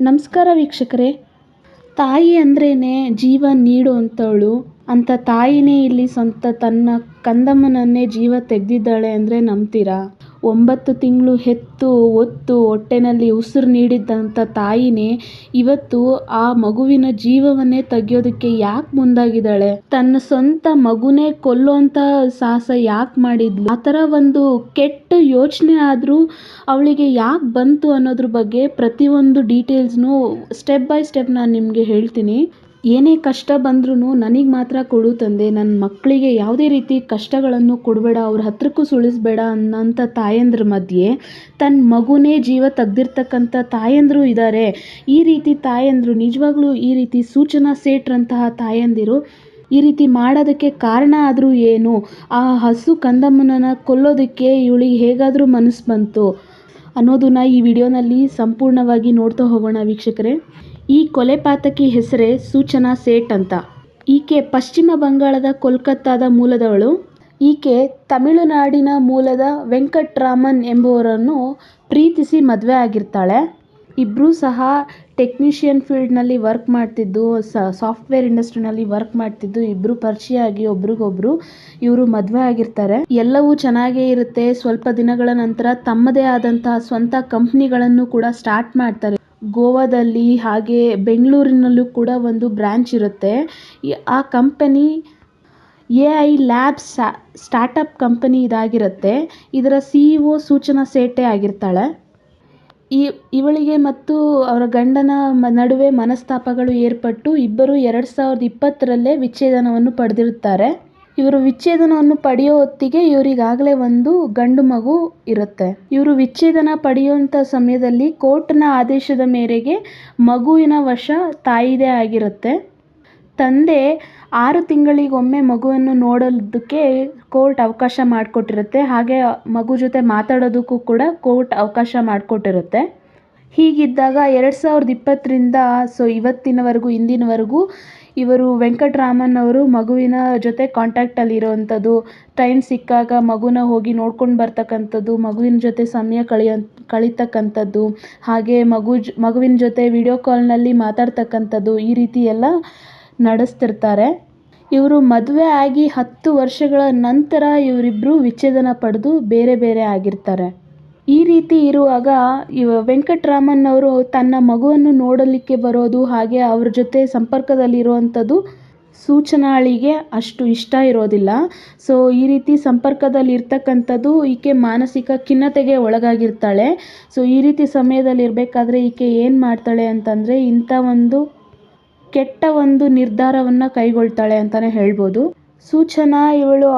ನಮಸ್ಕಾರ ವೀಕ್ಷಕರೇ. ತಾಯಿ ಅಂದ್ರೇ ಜೀವ ನೀಡುವಂಥವಳು ಅಂತ ತಾಯಿನೇ ಇಲ್ಲಿ ಸ್ವಂತ ತನ್ನ ಕಂದಮ್ಮನನ್ನೇ ಜೀವ ತೆಗೆದಿದ್ದಾಳೆ ಅಂದರೆ ನಂಬ್ತೀರಾ? ಒಂಬತ್ತು ತಿಂಗಳು ಹೆತ್ತು ಒತ್ತು ಹೊಟ್ಟೆನಲ್ಲಿ ಉಸಿರು ನೀಡಿದ್ದಂಥ ತಾಯಿನೇ ಇವತ್ತು ಆ ಮಗುವಿನ ಜೀವವನ್ನೇ ತೆಗೆಯೋದಕ್ಕೆ ಯಾಕೆ ಮುಂದಾಗಿದ್ದಾಳೆ? ತನ್ನ ಸ್ವಂತ ಮಗುನೇ ಕೊಲ್ಲುವಂಥ ಸಾಹಸ ಯಾಕೆ ಮಾಡಿದ್ಲು? ಆ ಥರ ಒಂದು ಕೆಟ್ಟ ಯೋಚನೆ ಆದರೂ ಅವಳಿಗೆ ಯಾಕೆ ಬಂತು ಅನ್ನೋದ್ರ ಬಗ್ಗೆ ಪ್ರತಿಯೊಂದು ಡೀಟೇಲ್ಸ್ನು ಸ್ಟೆಪ್ ಬೈ ಸ್ಟೆಪ್ ನಾನು ನಿಮಗೆ ಹೇಳ್ತೀನಿ. ಏನೇ ಕಷ್ಟ ಬಂದ್ರೂ ನನಗೆ ಮಾತ್ರ ಕೊಡು ತಂದೆ ನನ್ನ ಮಕ್ಕಳಿಗೆ ಯಾವುದೇ ರೀತಿ ಕಷ್ಟಗಳನ್ನು ಕೊಡಬೇಡ, ಅವ್ರ ಹತ್ರಕ್ಕೂ ಸುಳಿಸ್ಬೇಡ ಅನ್ನೋಂಥ ತಾಯಂದ್ರ ಮಧ್ಯೆ ತನ್ನ ಮಗುನೇ ಜೀವ ತೆಗ್ದಿರ್ತಕ್ಕಂಥ ತಾಯಂದಿರು ಇದ್ದಾರೆ ಈ ರೀತಿ ತಾಯಂದಿರು, ನಿಜವಾಗ್ಲೂ ಈ ರೀತಿ ಸೂಚನಾ ಸೇಟ್ರಂತಹ ತಾಯಂದಿರು ಈ ರೀತಿ ಮಾಡೋದಕ್ಕೆ ಕಾರಣ ಆದರೂ ಏನು? ಆ ಹಸು ಕಂದಮ್ಮನನ್ನು ಕೊಲ್ಲೋದಕ್ಕೆ ಇವಳಿಗೆ ಹೇಗಾದರೂ ಮನಸ್ಸು ಬಂತು ಅನ್ನೋದನ್ನ ಈ ವಿಡಿಯೋನಲ್ಲಿ ಸಂಪೂರ್ಣವಾಗಿ ನೋಡ್ತಾ ಹೋಗೋಣ ವೀಕ್ಷಕರೇ. ಈ ಕೊಲೆಪಾತಕಿ ಹೆಸರೇ ಸೂಚನಾ ಸೇಟ್ ಅಂತ. ಈಕೆ ಪಶ್ಚಿಮ ಬಂಗಾಳದ ಕೋಲ್ಕತ್ತಾದ ಮೂಲದವಳು. ಈಕೆ ತಮಿಳುನಾಡಿನ ಮೂಲದ ವೆಂಕಟರಾಮನ್ ಎಂಬುವರನ್ನು ಪ್ರೀತಿಸಿ ಮದುವೆ ಆಗಿರ್ತಾಳೆ. ಇಬ್ಬರೂ ಸಹ ಟೆಕ್ನಿಷಿಯನ್ ಫೀಲ್ಡ್ನಲ್ಲಿ ವರ್ಕ್ ಮಾಡ್ತಿದ್ದು ಸಾಫ್ಟ್ವೇರ್ ಇಂಡಸ್ಟ್ರಿನಲ್ಲಿ ವರ್ಕ್ ಮಾಡ್ತಿದ್ದು ಇಬ್ಬರು ಪರಿಚಯ ಆಗಿ ಒಬ್ರಿಗೊಬ್ರು ಇವರು ಮದುವೆ ಆಗಿರ್ತಾರೆ. ಎಲ್ಲವೂ ಚೆನ್ನಾಗೇ ಇರುತ್ತೆ. ಸ್ವಲ್ಪ ದಿನಗಳ ನಂತರ ತಮ್ಮದೇ ಆದಂತಹ ಸ್ವಂತ ಕಂಪ್ನಿಗಳನ್ನು ಕೂಡ ಸ್ಟಾರ್ಟ್ ಮಾಡ್ತಾರೆ. ಗೋವಾದಲ್ಲಿ ಹಾಗೆ ಬೆಂಗಳೂರಿನಲ್ಲೂ ಕೂಡ ಒಂದು ಬ್ರ್ಯಾಂಚ್ ಇರುತ್ತೆ. ಆ company A I labs startup company ಇದಾಗಿರುತ್ತೆ. ಇದರ ಸಿ ಇ ಒ ಸೂಚನಾ ಸೇಠೆ ಆಗಿರ್ತಾಳೆ. ಈ ಇವಳಿಗೆ ಮತ್ತು ಅವರ ಗಂಡನ ನಡುವೆ ಮನಸ್ತಾಪಗಳು ಏರ್ಪಟ್ಟು ಇಬ್ಬರು ಎರಡು ಸಾವಿರದ ಇಪ್ಪತ್ತರಲ್ಲೇ ವಿಚ್ಛೇದನವನ್ನು ಪಡೆದಿರುತ್ತಾರೆ. ಇವರು ವಿಚ್ಛೇದನವನ್ನು ಪಡೆಯೋ ಹೊತ್ತಿಗೆ ಇವರಿಗಾಗಲೇ ಒಂದು ಗಂಡು ಮಗು ಇರುತ್ತೆ. ಇವರು ವಿಚ್ಛೇದನ ಪಡೆಯುವಂಥ ಸಮಯದಲ್ಲಿ ಕೋರ್ಟ್ನ ಆದೇಶದ ಮೇರೆಗೆ ಮಗುವಿನ ವಶ ತಾಯಿದೇ ಆಗಿರುತ್ತೆ. ತಂದೆ ಆರು ತಿಂಗಳಿಗೊಮ್ಮೆ ಮಗುವನ್ನು ನೋಡೋದಕ್ಕೆ ಕೋರ್ಟ್ ಅವಕಾಶ ಮಾಡಿಕೊಟ್ಟಿರುತ್ತೆ. ಹಾಗೆ ಮಗು ಜೊತೆ ಮಾತಾಡೋದಕ್ಕೂ ಕೂಡ ಕೋರ್ಟ್ ಅವಕಾಶ ಮಾಡಿಕೊಟ್ಟಿರುತ್ತೆ. ಹೀಗಿದ್ದಾಗ ಎರಡು ಸಾವಿರದ ಇಪ್ಪತ್ತರಿಂದ, ಸೊ ಇವತ್ತಿನವರೆಗೂ, ಇಂದಿನವರೆಗೂ ಇವರು ವೆಂಕಟರಾಮನ್ ಅವರು ಮಗುವಿನ ಜೊತೆ ಕಾಂಟ್ಯಾಕ್ಟಲ್ಲಿ ಇರೋವಂಥದ್ದು ಟೈಮ್ ಸಿಕ್ಕಾಗ ಮಗುನ ಹೋಗಿ ನೋಡ್ಕೊಂಡು ಬರ್ತಕ್ಕಂಥದ್ದು, ಮಗುವಿನ ಜೊತೆ ಸಮಯ ಕಳೆಯೋ, ಕಳೀತಕ್ಕಂಥದ್ದು, ಹಾಗೆ ಮಗು ಮಗುವಿನ ಜೊತೆ ವಿಡಿಯೋ ಕಾಲ್ನಲ್ಲಿ ಮಾತಾಡ್ತಕ್ಕಂಥದ್ದು ಈ ರೀತಿ ಎಲ್ಲ ನಡೆಸ್ತಿರ್ತಾರೆ. ಇವರು ಮದುವೆ ಆಗಿ ಹತ್ತು ವರ್ಷಗಳ ನಂತರ ಇವರಿಬ್ಬರು ವಿಚ್ಛೇದನ ಪಡೆದು ಬೇರೆ ಬೇರೆ ಆಗಿರ್ತಾರೆ. ಈ ರೀತಿ ಇರುವಾಗ ಇವ ವೆಂಕಟರಾಮನ್ ಅವರು ತನ್ನ ಮಗುವನ್ನು ನೋಡಲಿಕ್ಕೆ ಬರೋದು ಹಾಗೆ ಅವ್ರ ಜೊತೆ ಸಂಪರ್ಕದಲ್ಲಿರುವಂಥದ್ದು ಸೂಚನಾಳಿಗೆ ಅಷ್ಟು ಇಷ್ಟ ಇರೋದಿಲ್ಲ. ಸೊ ಈ ರೀತಿ ಸಂಪರ್ಕದಲ್ಲಿ ಇರ್ತಕ್ಕಂಥದ್ದು ಈಕೆ ಮಾನಸಿಕ ಖಿನ್ನತೆಗೆ ಒಳಗಾಗಿರ್ತಾಳೆ. ಸೊ ಈ ರೀತಿ ಸಮಯದಲ್ಲಿ ಇರಬೇಕಾದ್ರೆ ಈಕೆ ಏನು ಮಾಡ್ತಾಳೆ ಅಂತಂದರೆ ಇಂಥ ಒಂದು ಕೆಟ್ಟ ಒಂದು ನಿರ್ಧಾರವನ್ನು ಕೈಗೊಳ್ತಾಳೆ ಅಂತಲೇ ಹೇಳ್ಬೋದು. ಸೂಚನಾ, ಇವಳು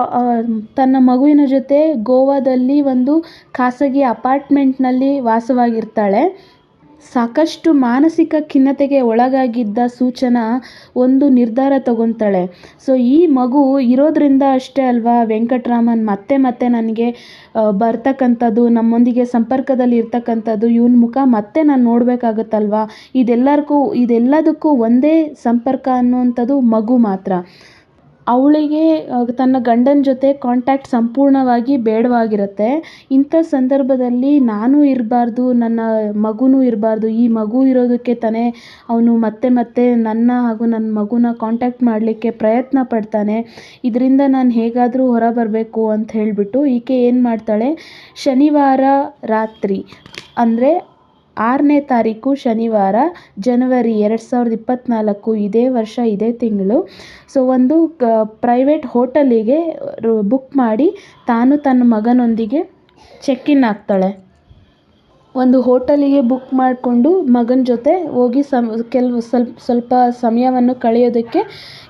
ತನ್ನ ಮಗುವಿನ ಜೊತೆ ಗೋವಾದಲ್ಲಿ ಒಂದು ಖಾಸಗಿ ಅಪಾರ್ಟ್ಮೆಂಟ್ನಲ್ಲಿ ವಾಸವಾಗಿರ್ತಾಳೆ. ಸಾಕಷ್ಟು ಮಾನಸಿಕ ಖಿನ್ನತೆಗೆ ಒಳಗಾಗಿದ್ದ ಸೂಚನಾ ಒಂದು ನಿರ್ಧಾರ ತಗೊತಾಳೆ. ಸೊ ಈ ಮಗು ಇರೋದ್ರಿಂದ ಅಷ್ಟೇ ಅಲ್ವಾ, ವೆಂಕಟರಾಮನ್ ಮತ್ತೆ ಮತ್ತೆ ನನಗೆ ಬರ್ತಕ್ಕಂಥದ್ದು, ನಮ್ಮೊಂದಿಗೆ ಸಂಪರ್ಕದಲ್ಲಿ ಇರ್ತಕ್ಕಂಥದ್ದು, ಇವನ್ ಮುಖ ಮತ್ತೆ ನಾನು ನೋಡಬೇಕಾಗತ್ತಲ್ವಾ? ಇದೆಲ್ಲರಿಗೂ, ಇದೆಲ್ಲದಕ್ಕೂ ಒಂದೇ ಸಂಪರ್ಕ ಅನ್ನುವಂಥದ್ದು ಮಗು ಮಾತ್ರ. ಅವಳಿಗೆ ತನ್ನ ಗಂಡನ ಜೊತೆ ಕಾಂಟ್ಯಾಕ್ಟ್ ಸಂಪೂರ್ಣವಾಗಿ ಬೇಡವಾಗಿರುತ್ತೆ. ಇಂಥ ಸಂದರ್ಭದಲ್ಲಿ ನಾನು ಇರಬಾರ್ದು, ನನ್ನ ಮಗುನೂ ಇರಬಾರ್ದು. ಈ ಮಗು ಇರೋದಕ್ಕೆ ತಾನೇ ಅವನು ಮತ್ತೆ ಮತ್ತೆ ನನ್ನ ಹಾಗೂ ನನ್ನ ಮಗುನ ಕಾಂಟ್ಯಾಕ್ಟ್ ಮಾಡಲಿಕ್ಕೆ ಪ್ರಯತ್ನ ಪಡ್ತಾನೆ. ಇದರಿಂದ ನಾನು ಹೇಗಾದರೂ ಹೊರ ಬರಬೇಕು ಅಂತ ಹೇಳಿಬಿಟ್ಟು ಈಕೆ ಏನು ಮಾಡ್ತಾಳೆ? ಶನಿವಾರ ರಾತ್ರಿ, ಅಂದರೆ ಆರನೇ ತಾರೀಕು ಶನಿವಾರ, ಜನವರಿ ಎರಡು ಸಾವಿರದ ಇಪ್ಪತ್ತ್ನಾಲ್ಕು ಇದೇ ವರ್ಷ, ಇದೇ ತಿಂಗಳು. ಸೊ ಒಂದು, ಕ ಪ್ರೈವೇಟ್ ಹೋಟೆಲಿಗೆ ಬುಕ್ ಮಾಡಿ ತಾನು ತನ್ನ ಮಗನೊಂದಿಗೆ ಚೆಕ್ ಇನ್ ಆಗ್ತಾಳೆ. ಒಂದು ಹೋಟೆಲಿಗೆ ಬುಕ್ ಮಾಡಿಕೊಂಡು ಮಗನ ಜೊತೆ ಹೋಗಿ ಸಮ್ ಕೆಲವು ಸ್ವಲ್ಪ ಸ್ವಲ್ಪ ಸಮಯವನ್ನು ಕಳೆಯೋದಕ್ಕೆ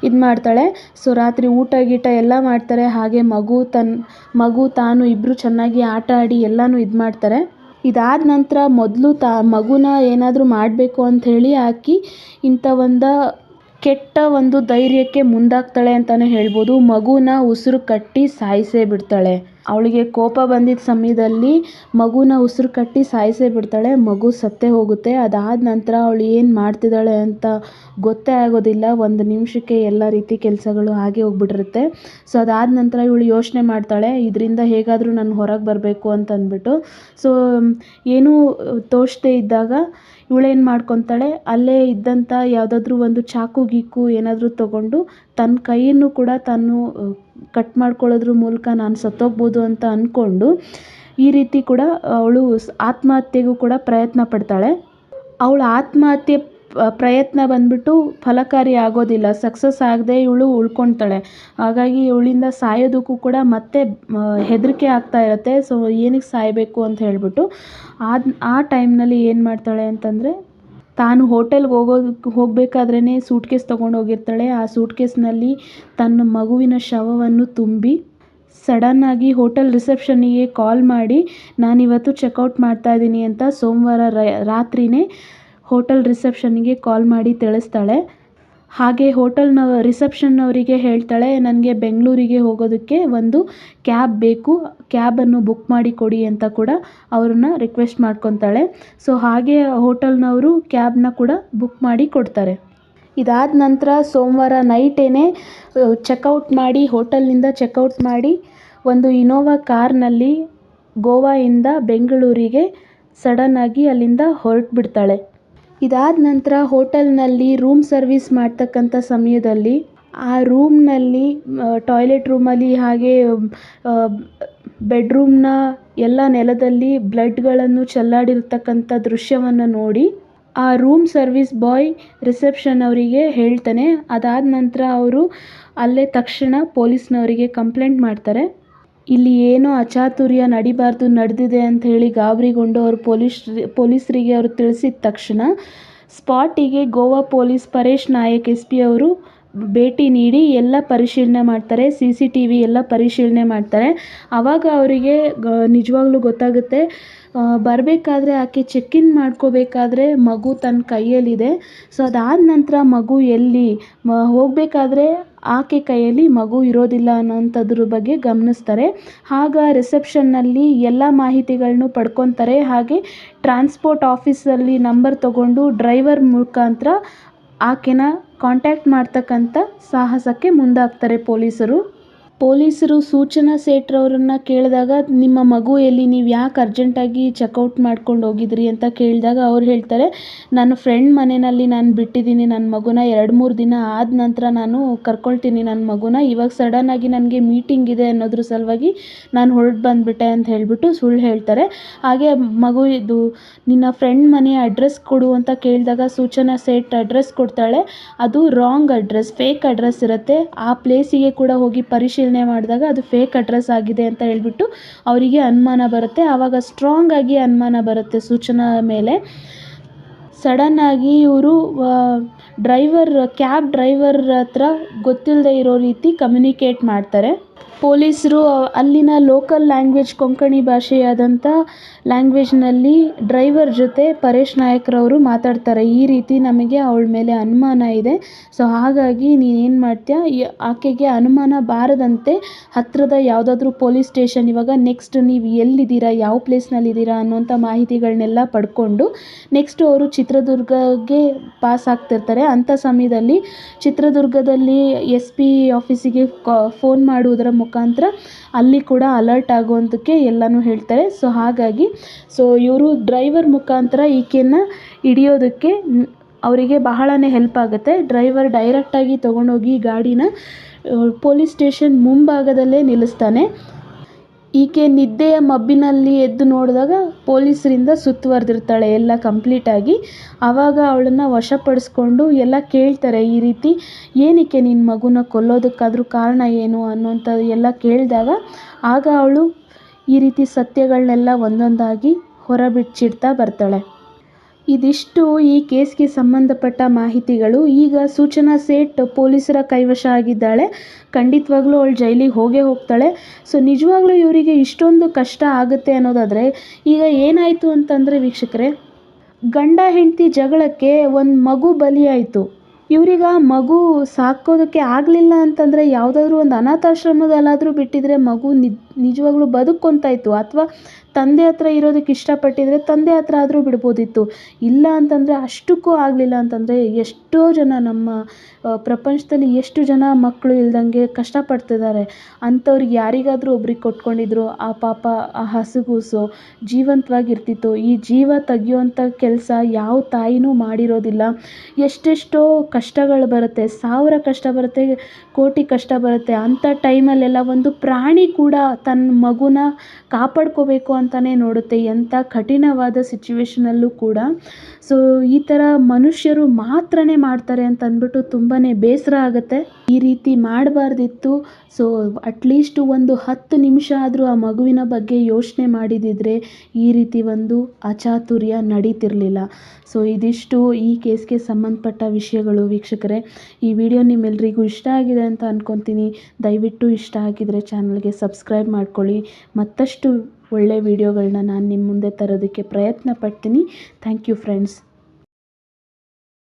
ಇದು ಮಾಡ್ತಾಳೆ. ಸೊ ರಾತ್ರಿ ಊಟ ಗೀಟ ಎಲ್ಲ ಮಾಡ್ತಾರೆ. ಹಾಗೆ ಮಗು ತನ್ನ ಮಗು ತಾನು ಇಬ್ಬರು ಚೆನ್ನಾಗಿ ಆಟ ಆಡಿ ಎಲ್ಲನೂ ಇದು ಮಾಡ್ತಾರೆ. ಇದಾದ ನಂತರ ಮೊದಲು ತಾ ಮಗುನ ಏನಾದರೂ ಮಾಡಬೇಕು ಅಂಥೇಳಿ ಆಕೆ ಇಂಥ ಒಂದು ಕೆಟ್ಟ ಒಂದು ಧೈರ್ಯಕ್ಕೆ ಮುಂದಾಗ್ತಾಳೆ ಅಂತಲೇ ಹೇಳ್ಬೋದು. ಮಗುನ ಉಸಿರು ಕಟ್ಟಿ ಸಾಯಿಸೇ ಬಿಡ್ತಾಳೆ. ಅವಳಿಗೆ ಕೋಪ ಬಂದಿದ್ದ ಸಮಯದಲ್ಲಿ ಮಗುನ ಉಸಿರು ಕಟ್ಟಿ ಸಾಯಿಸೇ ಬಿಡ್ತಾಳೆ. ಮಗು ಸತ್ತೇ ಹೋಗುತ್ತೆ. ಅದಾದ ನಂತರ ಅವಳು ಏನು ಮಾಡ್ತಿದ್ದಾಳೆ ಅಂತ ಗೊತ್ತೇ ಆಗೋದಿಲ್ಲ. ಒಂದು ನಿಮಿಷಕ್ಕೆ ಎಲ್ಲ ರೀತಿ ಕೆಲಸಗಳು ಹಾಗೆ ಹೋಗ್ಬಿಟ್ಟಿರುತ್ತೆ. ಸೊ ಅದಾದ ನಂತರ ಇವಳು ಯೋಚನೆ ಮಾಡ್ತಾಳೆ, ಇದರಿಂದ ಹೇಗಾದರೂ ನಾನು ಹೊರಗೆ ಬರಬೇಕು ಅಂತ ಅಂದ್ಬಿಟ್ಟು ಸೊ ಏನೂ ತೋಚದೇ ಇದ್ದಾಗ ಇವಳೇನು ಮಾಡ್ಕೊತಾಳೆ, ಅಲ್ಲೇ ಇದ್ದಂಥ ಯಾವುದಾದ್ರೂ ಒಂದು ಚಾಕು ಗೀಕು ಏನಾದರೂ ತಗೊಂಡು ತನ್ನ ಕೈಯನ್ನು ಕೂಡ ತಾನು ಕಟ್ ಮಾಡ್ಕೊಳ್ಳೋದ್ರ ಮೂಲಕ ನಾನು ಸತ್ತೋಗ್ಬೋದು ಅಂತ ಅಂದ್ಕೊಂಡು ಈ ರೀತಿ ಕೂಡ ಅವಳು ಆತ್ಮಹತ್ಯೆಗೂ ಕೂಡ ಪ್ರಯತ್ನ ಪಡ್ತಾಳೆ. ಅವಳ ಆತ್ಮಹತ್ಯೆ ಪ್ರಯತ್ನ ಬಂದ್ಬಿಟ್ಟು ಫಲಕಾರಿ ಆಗೋದಿಲ್ಲ, ಸಕ್ಸಸ್ ಆಗದೆ ಇವಳು ಉಳ್ಕೊಳ್ತಾಳೆ ಹಾಗಾಗಿ ಇವಳಿಂದ ಸಾಯೋದಕ್ಕೂ ಕೂಡ ಮತ್ತೆ ಹೆದರಿಕೆ ಆಗ್ತಾ ಇರುತ್ತೆ. ಸೊ, ಏನಕ್ಕೆ ಸಾಯಬೇಕು ಅಂತ ಹೇಳಿಬಿಟ್ಟು ಆದ ಆ ಟೈಮ್ನಲ್ಲಿ ಏನು ಮಾಡ್ತಾಳೆ ಅಂತಂದರೆ ತಾನು ಹೋಟೆಲ್ಗೆ ಹೋಗೋದಕ್ಕೆ ಹೋಗಬೇಕಾದ್ರೇ ಸೂಟ್ಕೇಸ್ ತೊಗೊಂಡು ಹೋಗಿರ್ತಾಳೆ. ಆ ಸೂಟ್ಕೇಸ್ನಲ್ಲಿ ತನ್ನ ಮಗುವಿನ ಶವವನ್ನು ತುಂಬಿ ಸಡನ್ನಾಗಿ ಹೋಟೆಲ್ ರಿಸೆಪ್ಷನ್ನಿಗೆ ಕಾಲ್ ಮಾಡಿ, ನಾನಿವತ್ತು ಚೆಕ್ಔಟ್ ಮಾಡ್ತಾ ಇದ್ದೀನಿ ಅಂತ ಸೋಮವಾರ ರಾತ್ರಿಯೇ ಹೋಟೆಲ್ ರಿಸೆಪ್ಷನ್ನಿಗೆ ಕಾಲ್ ಮಾಡಿ ತಿಳಿಸ್ತಾಳೆ. ಹಾಗೆ ಹೋಟೆಲ್ನ ರಿಸೆಪ್ಷನ್ನವರಿಗೆ ಹೇಳ್ತಾಳೆ, ನನಗೆ ಬೆಂಗಳೂರಿಗೆ ಹೋಗೋದಕ್ಕೆ ಒಂದು ಕ್ಯಾಬ್ ಬೇಕು, ಕ್ಯಾಬನ್ನು ಬುಕ್ ಮಾಡಿ ಕೊಡಿ ಅಂತ ಕೂಡ ಅವ್ರನ್ನ ರಿಕ್ವೆಸ್ಟ್ ಮಾಡ್ಕೊತಾಳೆ. ಸೊ, ಹಾಗೆ ಹೋಟೆಲ್ನವರು ಕ್ಯಾಬ್ನ ಕೂಡ ಬುಕ್ ಮಾಡಿ ಕೊಡ್ತಾರೆ. ಇದಾದ ನಂತರ ಸೋಮವಾರ ನೈಟೇನೆ ಚೆಕ್ಔಟ್ ಮಾಡಿ, ಹೋಟೆಲ್ನಿಂದ ಚೆಕ್ಔಟ್ ಮಾಡಿ ಒಂದು ಇನೋವಾ ಕಾರ್ನಲ್ಲಿ ಗೋವಾಯಿಂದ ಬೆಂಗಳೂರಿಗೆ ಸಡನ್ನಾಗಿ ಅಲ್ಲಿಂದ ಹೊರಟುಬಿಡ್ತಾಳೆ. ಇದಾದ ನಂತರ ಹೋಟೆಲ್ನಲ್ಲಿ ರೂಮ್ ಸರ್ವಿಸ್ ಮಾಡ್ತಕ್ಕಂಥ ಸಮಯದಲ್ಲಿ ಆ ರೂಮ್ನಲ್ಲಿ ಟಾಯ್ಲೆಟ್ ರೂಮಲ್ಲಿ ಹಾಗೆ ಬೆಡ್ರೂಮ್ನ ಎಲ್ಲ ನೆಲದಲ್ಲಿ ಬ್ಲಡ್ಗಳನ್ನು ಚೆಲ್ಲಾಡಿರ್ತಕ್ಕಂಥ ದೃಶ್ಯವನ್ನು ನೋಡಿ ಆ ರೂಮ್ ಸರ್ವಿಸ್ ಬಾಯ್ ರಿಸೆಪ್ಷನ್ ಅವರಿಗೆ ಹೇಳ್ತಾನೆ. ಅದಾದ ನಂತರ ಅವರು ಅಲ್ಲೇ ತಕ್ಷಣ ಪೊಲೀಸ್ನವರಿಗೆ ಕಂಪ್ಲೇಂಟ್ ಮಾಡ್ತಾರೆ. ಇಲ್ಲಿ ಏನೋ ಅಚಾತುರ್ಯ ನಡಿಬಾರ್ದು ನಡೆದಿದೆ ಅಂತ ಹೇಳಿ ಗಾಬರಿಗೊಂಡು ಅವರು ಪೊಲೀಸ್ ಪೊಲೀಸರಿಗೆ ಅವರು ತಿಳಿಸಿದ ತಕ್ಷಣ ಸ್ಪಾಟಿಗೆ Goa police Paresh Naik S P ಅವರು ಭೇಟಿ ನೀಡಿ ಎಲ್ಲ ಪರಿಶೀಲನೆ ಮಾಡ್ತಾರೆ, ಸಿ ಸಿ ಟಿ ವಿ ಎಲ್ಲ ಪರಿಶೀಲನೆ ಮಾಡ್ತಾರೆ. ಆವಾಗ ಅವರಿಗೆ ಗ, ನಿಜವಾಗ್ಲೂ ಗೊತ್ತಾಗುತ್ತೆ ಬರಬೇಕಾದ್ರೆ ಆಕೆ ಚೆಕ್ ಇನ್ ಮಾಡ್ಕೋಬೇಕಾದ್ರೆ ಮಗು ತನ್ನ ಕೈಯಲ್ಲಿದೆ. ಸೊ ಅದಾದ ನಂತರ ಮಗು ಎಲ್ಲಿ, ಮ, ಹೋಗಬೇಕಾದ್ರೆ ಆಕೆ ಕೈಯಲ್ಲಿ ಮಗು ಇರೋದಿಲ್ಲ ಅನ್ನೋಂಥದ್ರ ಬಗ್ಗೆ ಗಮನಿಸ್ತಾರೆ. ಆಗ ರಿಸೆಪ್ಷನ್ನಲ್ಲಿ ಎಲ್ಲ ಮಾಹಿತಿಗಳನ್ನು ಪಡ್ಕೊತಾರೆ. ಹಾಗೆ ಟ್ರಾನ್ಸ್ಪೋರ್ಟ್ ಆಫೀಸಲ್ಲಿ ನಂಬರ್ ತಗೊಂಡು ಡ್ರೈವರ್ ಮುಖಾಂತರ ಆಕೆನ ಕಾಂಟ್ಯಾಕ್ಟ್ ಮಾಡ್ತಕ್ಕಂತ ಸಾಹಸಕ್ಕೆ ಮುಂದಾಗ್ತಾರೆ ಪೊಲೀಸರು. ಪೊಲೀಸರು ಸೂಚನಾ ಸೇಟ್ರವ್ರನ್ನ ಕೇಳಿದಾಗ, ನಿಮ್ಮ ಮಗು ಎಲ್ಲಿ? ನೀವು ಯಾಕೆ ಅರ್ಜೆಂಟಾಗಿ ಚೆಕ್ಔಟ್ ಮಾಡ್ಕೊಂಡು ಹೋಗಿದ್ರಿ? ಅಂತ ಕೇಳಿದಾಗ ಅವ್ರು ಹೇಳ್ತಾರೆ, ನನ್ನ ಫ್ರೆಂಡ್ ಮನೆಯಲ್ಲಿ ನಾನು ಬಿಟ್ಟಿದ್ದೀನಿ. ನನ್ನ ಮಗುನ ಎರಡು ಮೂರು ದಿನ ಆದ ನಂತರ ನಾನು ಕರ್ಕೊಳ್ತೀನಿ. ನನ್ನ ಮಗುನ ಇವಾಗ ಸಡನ್ನಾಗಿ ನನಗೆ ಮೀಟಿಂಗ್ ಇದೆ ಅನ್ನೋದ್ರ ಸಲುವಾಗಿ ನಾನು ಹೊರಟು ಬಂದುಬಿಟ್ಟೆ ಅಂತ ಹೇಳಿಬಿಟ್ಟು ಸುಳ್ಳು ಹೇಳ್ತಾರೆ. ಹಾಗೆ ಮಗು ಇದು, ನಿನ್ನ ಫ್ರೆಂಡ್ ಮನೆಯ ಅಡ್ರೆಸ್ ಕೊಡು ಅಂತ ಕೇಳಿದಾಗ ಸೂಚನಾ ಸೇಟ್ ಅಡ್ರೆಸ್ ಕೊಡ್ತಾಳೆ. ಅದು ರಾಂಗ್ ಅಡ್ರೆಸ್, ಫೇಕ್ ಅಡ್ರೆಸ್ ಇರುತ್ತೆ. ಆ ಪ್ಲೇಸಿಗೆ ಕೂಡ ಹೋಗಿ ಪರಿಶೀಲನೆ ಮಾಡಿದಾಗ ಅದು ಫೇಕ್ ಅಡ್ರೆಸ್ ಆಗಿದೆ ಅಂತ ಹೇಳ್ಬಿಟ್ಟು ಅವರಿಗೆ ಅನುಮಾನ ಬರುತ್ತೆ. ಆವಾಗ ಸ್ಟ್ರಾಂಗ್ ಆಗಿ ಅನುಮಾನ ಬರುತ್ತೆ ಸೂಚನಾ ಮೇಲೆ. ಸಡನ್ ಆಗಿ ಇವರು ಡ್ರೈವರ್ ಕ್ಯಾಬ್ ಡ್ರೈವರ್ ಹತ್ರ ಗೊತ್ತಿಲ್ಲದೆ ಇರೋ ರೀತಿ ಕಮ್ಯುನಿಕೇಟ್ ಮಾಡ್ತಾರೆ. ಪೊಲೀಸರು ಅಲ್ಲಿನ ಲೋಕಲ್ ಲ್ಯಾಂಗ್ವೇಜ್ ಕೊಂಕಣಿ ಭಾಷೆಯಾದಂಥ ಲ್ಯಾಂಗ್ವೇಜ್ನಲ್ಲಿ ಡ್ರೈವರ್ ಜೊತೆ ಪರೇಶ್ ನಾಯಕ್ರವರು ಮಾತಾಡ್ತಾರೆ. ಈ ರೀತಿ ನಮಗೆ ಅವಳ ಮೇಲೆ ಅನುಮಾನ ಇದೆ. ಸೊ, ಹಾಗಾಗಿ ನೀನು ಏನು ಮಾಡ್ತೀಯ ಆಕೆಗೆ ಅನುಮಾನ ಬಾರದಂತೆ ಹತ್ತಿರದ ಯಾವುದಾದ್ರೂ ಪೊಲೀಸ್ ಸ್ಟೇಷನ್ ಇವಾಗ ನೆಕ್ಸ್ಟ್ ನೀವು ಎಲ್ಲಿದ್ದೀರಾ? ಯಾವ ಪ್ಲೇಸ್ನಲ್ಲಿದ್ದೀರಾ? ಅನ್ನೋಂಥ ಮಾಹಿತಿಗಳನ್ನೆಲ್ಲ ಪಡ್ಕೊಂಡು ನೆಕ್ಸ್ಟು ಅವರು ಚಿತ್ರದುರ್ಗಕ್ಕೆ ಪಾಸ್ ಆಗ್ತಿರ್ತಾರೆ. ಅಂಥ ಸಮಯದಲ್ಲಿ ಚಿತ್ರದುರ್ಗದಲ್ಲಿ ಎಸ್ ಪಿ ಆಫೀಸಿಗೆ ಫೋನ್ ಮಾಡುವುದರ ಮುಖಾಂತರ ಅಲ್ಲಿ ಕೂಡ ಅಲರ್ಟ್ ಆಗುವಂಥಕ್ಕೆ ಎಲ್ಲನೂ ಹೇಳ್ತಾರೆ. ಸೊ ಹಾಗಾಗಿ ಸೊ ಇವರು ಡ್ರೈವರ್ ಮುಖಾಂತರ ಈಕೆಯನ್ನು ಹಿಡಿಯೋದಕ್ಕೆ ಅವರಿಗೆ ಬಹಳನೇ ಹೆಲ್ಪ್ ಆಗುತ್ತೆ. ಡ್ರೈವರ್ ಡೈರೆಕ್ಟಾಗಿ ತೊಗೊಂಡೋಗಿ ಗಾಡಿನ ಪೊಲೀಸ್ ಸ್ಟೇಷನ್ ಮುಂಭಾಗದಲ್ಲೇ ನಿಲ್ಲಿಸ್ತಾನೆ. ಈಕೆ ನಿದ್ದೆಯ ಮಬ್ಬಿನಲ್ಲಿ ಎದ್ದು ನೋಡಿದಾಗ ಪೊಲೀಸರಿಂದ ಸುತ್ತುವರೆದಿರ್ತಾಳೆ ಎಲ್ಲ ಕಂಪ್ಲೀಟಾಗಿ ಆವಾಗ ಅವಳನ್ನು ವಶಪಡಿಸ್ಕೊಂಡು ಎಲ್ಲ ಕೇಳ್ತಾರೆ. ಈ ರೀತಿ ಏನಕ್ಕೆ ನಿನ್ನ ಮಗುನ ಕೊಲ್ಲೋದಕ್ಕಾದರೂ ಕಾರಣ ಏನು ಅನ್ನೋಂಥದ್ದು ಎಲ್ಲ ಕೇಳಿದಾಗ ಆಗ ಅವಳು ಈ ರೀತಿ ಸತ್ಯಗಳನ್ನೆಲ್ಲ ಒಂದೊಂದಾಗಿ ಹೊರಬಿಚ್ಚಿಡ್ತಾ ಬರ್ತಾಳೆ. ಇದಿಷ್ಟು ಈ ಕೇಸ್ಗೆ ಸಂಬಂಧಪಟ್ಟ ಮಾಹಿತಿಗಳು. ಈಗ ಸೂಚನಾ ಸೇಟ್ ಪೊಲೀಸರ ಕೈವಶ ಆಗಿದ್ದಾಳೆ. ಖಂಡಿತವಾಗ್ಲೂ ಅವಳು ಜೈಲಿಗೆ ಹೋಗೇ ಹೋಗ್ತಾಳೆ. ಸೊ, ನಿಜವಾಗ್ಲೂ ಇವರಿಗೆ ಇಷ್ಟೊಂದು ಕಷ್ಟ ಆಗುತ್ತೆ ಅನ್ನೋದಾದರೆ, ಈಗ ಏನಾಯಿತು ಅಂತಂದರೆ ವೀಕ್ಷಕರೇ, ಗಂಡ ಹೆಂಡತಿ ಜಗಳಕ್ಕೆ ಒಂದು ಮಗು ಬಲಿಯಾಯಿತು. ಇವ್ರಿಗೆ ಆ ಮಗು ಸಾಕೋದಕ್ಕೆ ಆಗಲಿಲ್ಲ ಅಂತಂದರೆ ಯಾವುದಾದ್ರೂ ಒಂದು ಅನಾಥಾಶ್ರಮದಲ್ಲಾದರೂ ಬಿಟ್ಟಿದ್ರೆ ಮಗು ನಿಜ, ನಿಜವಾಗ್ಲೂ ಬದುಕೊಂತಾಯಿತು ಅಥವಾ ತಂದೆ ಹತ್ರ ಇರೋದಕ್ಕೆ ಇಷ್ಟಪಟ್ಟಿದ್ರೆ ತಂದೆ ಹತ್ರ ಆದರೂ ಬಿಡ್ಬೋದಿತ್ತು. ಇಲ್ಲ ಅಂತಂದರೆ ಅಷ್ಟಕ್ಕೂ ಆಗಲಿಲ್ಲ ಅಂತಂದರೆ ಎಷ್ಟೋ ಜನ ನಮ್ಮ ಪ್ರಪಂಚದಲ್ಲಿ ಎಷ್ಟು ಜನ ಮಕ್ಕಳು ಇಲ್ದಂಗೆ ಕಷ್ಟಪಡ್ತಿದ್ದಾರೆ. ಅಂಥವ್ರಿಗೆ ಯಾರಿಗಾದರೂ ಒಬ್ರಿಗೆ ಕೊಟ್ಕೊಂಡಿದ್ರು, ಆ ಪಾಪ, ಆ ಹಸುಗೂಸು ಜೀವಂತವಾಗಿರ್ತಿತ್ತು. ಈ ಜೀವ ತೆಗಿಯುವಂಥ ಕೆಲಸ ಯಾವ ತಾಯಿನೂ ಮಾಡಿರೋದಿಲ್ಲ. ಎಷ್ಟೆಷ್ಟೋ ಕಷ್ಟಗಳು ಬರುತ್ತೆ. ಸಾವಿರ ಕಷ್ಟ ಬರುತ್ತೆ, ಕೋಟಿ ಕಷ್ಟ ಬರುತ್ತೆ. ಅಂಥ ಟೈಮಲ್ಲೆಲ್ಲ ಒಂದು ಪ್ರಾಣಿ ಕೂಡ ತನ್ನ ಮಗುನ ಕಾಪಾಡ್ಕೋಬೇಕು ಅಂತಲೇ ನೋಡುತ್ತೆ ಎಂಥ ಕಠಿಣವಾದ ಸಿಚುವೇಶನಲ್ಲೂ ಕೂಡ. ಸೊ ಈ ಥರ ಮನುಷ್ಯರು ಮಾತ್ರನೇ ಮಾಡ್ತಾರೆ ಅಂತ ಅಂದ್ಬಿಟ್ಟು ತುಂಬಾ ಬೇಸರ ಆಗುತ್ತೆ. ಈ ರೀತಿ ಮಾಡಬಾರ್ದಿತ್ತು ಸೊ ಅಟ್ಲೀಸ್ಟ್ ಒಂದು ಹತ್ತು ನಿಮಿಷ ಆದರೂ ಆ ಮಗುವಿನ ಬಗ್ಗೆ ಯೋಚನೆ ಮಾಡಿದಿದ್ರೆ ಈ ರೀತಿ ಒಂದು ಅಚಾತುರ್ಯ ನಡೀತಿರಲಿಲ್ಲ. ಸೊ ಇದಿಷ್ಟು ಈ ಕೇಸ್ಗೆ ಸಂಬಂಧಪಟ್ಟ ವಿಷಯಗಳು ವೀಕ್ಷಕರೇ. ಈ ವಿಡಿಯೋ ನಿಮ್ಮೆಲ್ಲರಿಗೂ ಇಷ್ಟ ಆಗಿದೆ ಅಂತ ಅಂದ್ಕೊತೀನಿ ದಯವಿಟ್ಟು ಇಷ್ಟ ಆಗಿದರೆ ಚಾನಲ್ಗೆ ಸಬ್ಸ್ಕ್ರೈಬ್ ಮಾಡ್ಕೊಳ್ಳಿ. ಮತ್ತಷ್ಟು ಒಳ್ಳೆಯ ವೀಡಿಯೋಗಳನ್ನ ನಾನು ನಿಮ್ಮ ಮುಂದೆ ತರೋದಕ್ಕೆ ಪ್ರಯತ್ನ ಪಡ್ತೀನಿ ಥ್ಯಾಂಕ್ ಯು ಫ್ರೆಂಡ್ಸ್